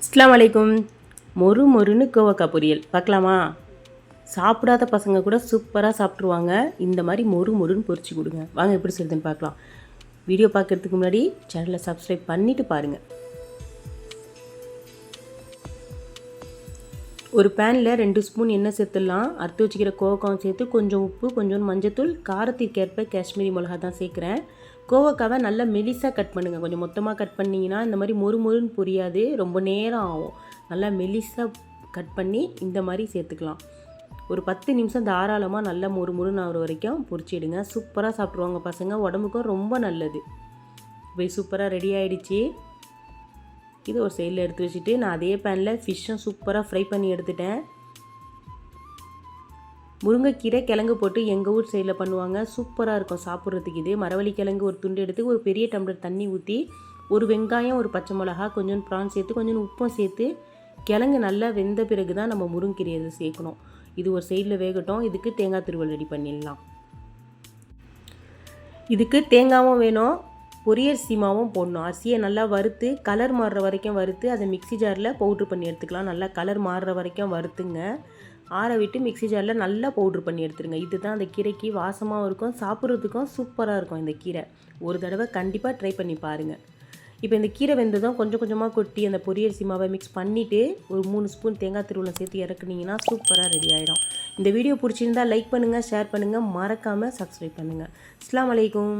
அஸ்லாம் வலைக்கும் மொறு மொறுன்னு கோவக்காய் பொரியல். பார்க்கலாமா? சாப்பிடாத பசங்க கூட சூப்பராக சாப்பிட்ருவாங்க இந்த மாதிரி மொறு மொறுன்னு பொரிச்சு கொடுங்க. வாங்க எப்படி சொல்லுதுன்னு பார்க்கலாம். வீடியோ பார்க்குறதுக்கு முன்னாடி சேனலை சப்ஸ்கிரைப் பண்ணிவிட்டு பாருங்கள் ஒரு பேனில் ரெண்டு ஸ்பூன் எண்ணெய் சேர்த்துடலாம். அறுத்து வச்சுக்கிற கோவக்காவும் சேர்த்து கொஞ்சம் உப்பு கொஞ்சம் மஞ்சத்தூள் காரத்திற்கேற்ப காஷ்மீரி மிளகா தான் சேர்க்குறேன். கோவக்காவை நல்லா மெலிசாக கட் பண்ணுங்கள் கொஞ்சம் மொத்தமாக கட் பண்ணிங்கன்னா இந்த மாதிரி மொறு மொறுன்னு புரியாது. ரொம்ப நேரம் ஆகும். நல்லா மெலிசாக கட் பண்ணி இந்த மாதிரி சேர்த்துக்கலாம். ஒரு பத்து நிமிஷம் தாராளமாக நல்லா மொறு மொறுன்னு ஆகிற வரைக்கும் பொரிச்சிடுங்க சூப்பராக சாப்பிட்ருவாங்க பசங்க. உடம்புக்கும் ரொம்ப நல்லது. போய் சூப்பராக ரெடி ஆகிடுச்சி இது ஒரு சைடில் எடுத்து வச்சுட்டு நான் அதே பேனில் ஃபிஷ்ஷும் சூப்பராக ஃப்ரை பண்ணி எடுத்துட்டேன். முருங்கைக்கீரை கிழங்கு போட்டு எங்கள் ஊர் சைடில் பண்ணுவாங்க. சூப்பராக இருக்கும் சாப்பிட்றதுக்கு. இது மரவள்ளி கிழங்கு ஒரு துண்டு எடுத்து ஒரு பெரிய டம்ளர் தண்ணி ஊற்றி ஒரு வெங்காயம் ஒரு பச்சை மிளகா கொஞ்சம் ப்ரான் சேர்த்து கொஞ்சம் உப்பும் சேர்த்து கிழங்கு நல்லா வெந்த பிறகு தான் நம்ம முருங்கீரையை சேர்க்கணும். இது ஒரு சைடில் வேகட்டும். இதுக்கு தேங்காய் திருவல் ரெடி பண்ணிடலாம். இதுக்கு தேங்காவும் வேணும். பொரியரிசிமாவும் போடணும். அரிசியை நல்லா வறுத்து கலர் மாறுற வரைக்கும் வறுத்து அதை மிக்ஸி ஜாரில் பவுட்ரு பண்ணி எடுத்துக்கலாம். நல்லா கலர் மாறுற வரைக்கும் வறுத்துங்க. ஆற விட்டு மிக்ஸி ஜாரில் நல்லா பவுட்ரு பண்ணி எடுத்துருங்க. இதுதான் அந்த கீரைக்கு வாசமாகவும் இருக்கும் சாப்பிட்றதுக்கும் சூப்பராக இருக்கும் இந்த கீரை. ஒரு தடவை கண்டிப்பாக ட்ரை பண்ணி பாருங்கள் இப்போ இந்த கீரை வெந்ததும் கொஞ்சம் கொஞ்சமாக கொட்டி அந்த பொரியல் சீமாவை மிக்ஸ் பண்ணிவிட்டு ஒரு மூணு ஸ்பூன் தேங்காய் திருவள்ளம் சேர்த்து இறக்குனீங்கன்னா சூப்பராக ரெடி ஆகிடும் இந்த வீடியோ பிடிச்சிருந்தா லைக் பண்ணுங்கள் ஷேர் பண்ணுங்கள் மறக்காமல் சப்ஸ்கிரைப் பண்ணுங்கள் அஸ்லாம் வலைக்கும்